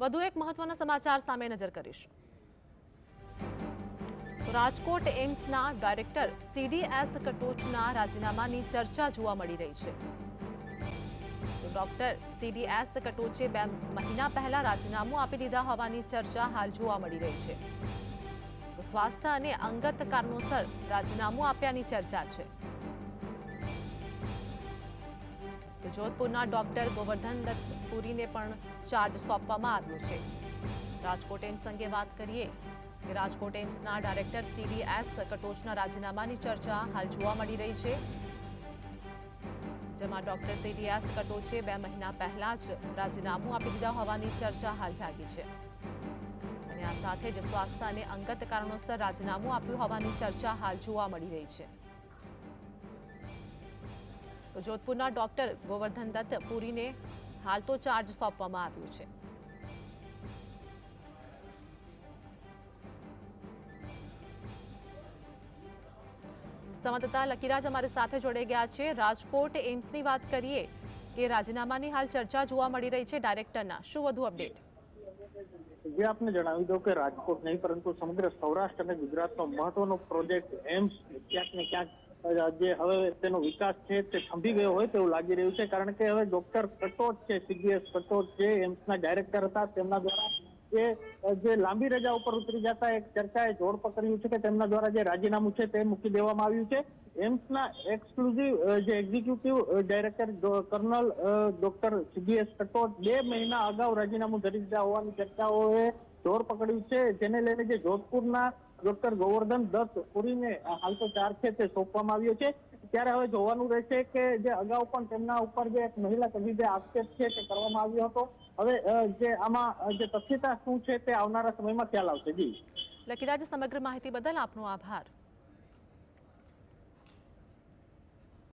વધુ એક મહત્વના સમાચાર સામે નજર કરીશું. રાજકોટ એમ્સના ડાયરેક્ટર સીડીએસ કટોચના રાજીનામાની ચર્ચા જોવા મળી રહી છે. ડોક્ટર સીડીએસ કટોચે બે મહિના પહેલા રાજીનામું આપી દીધા હોવાની ચર્ચા હાલ જોવા મળી રહી છે. સ્વાસ્થ્ય અને અંગત કારણોસર રાજીનામું આપ્યાની ચર્ચા છે. તો જોધપુરના ડોક્ટર ગોવર્ધન દત્ત પુરીને પણ ચાર્જ સોંપવામાં આવ્યો છે. રાજકોટ એમ્સ અંગે વાત કરીએ કે રાજકોટ એમ્સના ડાયરેક્ટર સીડીએસ કટોચના રાજીનામાની ચર્ચા હાલ જોવા મળી રહી છે. જેમાં ડોક્ટર સીડીએસ કટોચે બે મહિના પહેલા જ રાજીનામું આપી દીધા હોવાની ચર્ચા હાલ જાગી છે. અને આ સાથે જ સ્વાસ્થ્ય અને અંગત કારણોસર રાજીનામું આપ્યું હોવાની ચર્ચા હાલ જોવા મળી રહી છે. તો જોધપુરના ડોક્ટર ગોવર્ધન દત્ત પુરીને હાલ તો ચાર્જ સોંપવામાં આવ્યું છે. સંવાદદાતા લકીરાજ અમારી સાથે જોડાઈ ગયા છે. રાજકોટ એમ્સની વાત કરીએ કે રાજીનામાની હાલ ચર્ચા જોવા મળી રહી છે ડાયરેક્ટરના. શું વધુ અપડેટ? જે આપને જણાવી દઉં કે રાજકોટ નહીં, પરંતુ સમગ્ર સૌરાષ્ટ્ર અને ગુજરાતનો મહત્વનો પ્રોજેક્ટ એમ્સ ક્યાંક ને ક્યાંક જે હવે તેનો વિકાસ છે તે થંભી ગયો હોય તેવું લાગી રહ્યું છે. કારણ કે હવે ડોક્ટર કટોટ છે સીબીએસ કટોટ છે એમ્સના ડાયરેક્ટર હતા, તેમના દ્વારા જે જે લાંબી રજા ઉપર ઉતરી જતા એક ચર્ચાએ જોર પકડ્યું છે કે તેમના દ્વારા જે રાજીનામું છે તે મૂકી દેવામાં આવ્યું છે. એમ્સના એક્સક્લુઝિવ જે executive director colonel doctor CBS Katoch બે મહિના અગાઉ રાજીનામું ધરી દીધા હોવાની ચર્ચાઓએ જોર પકડ્યું છે. જેને લઈને જે જોધપુરના ડોક્ટર ગોવર્ધન દત્ત પુરીને હાલ તો ચાર્જ છે તે સોંપવામાં આવ્યો છે. ત્યારે હવે જોવાનું રહેશે કે જે અગાઉ પણ તેમના ઉપર જે એક મહિલા તબીબે આક્ષેપ છે તે કરવામાં આવ્યો હતો. હવે જે આમાં જે તથ્યતા શું છે તે આવનારા સમયમાં ખ્યાલ આવશે. જી. લકીરાજ સમગ્ર માહિતી બદલ આપનો આભાર.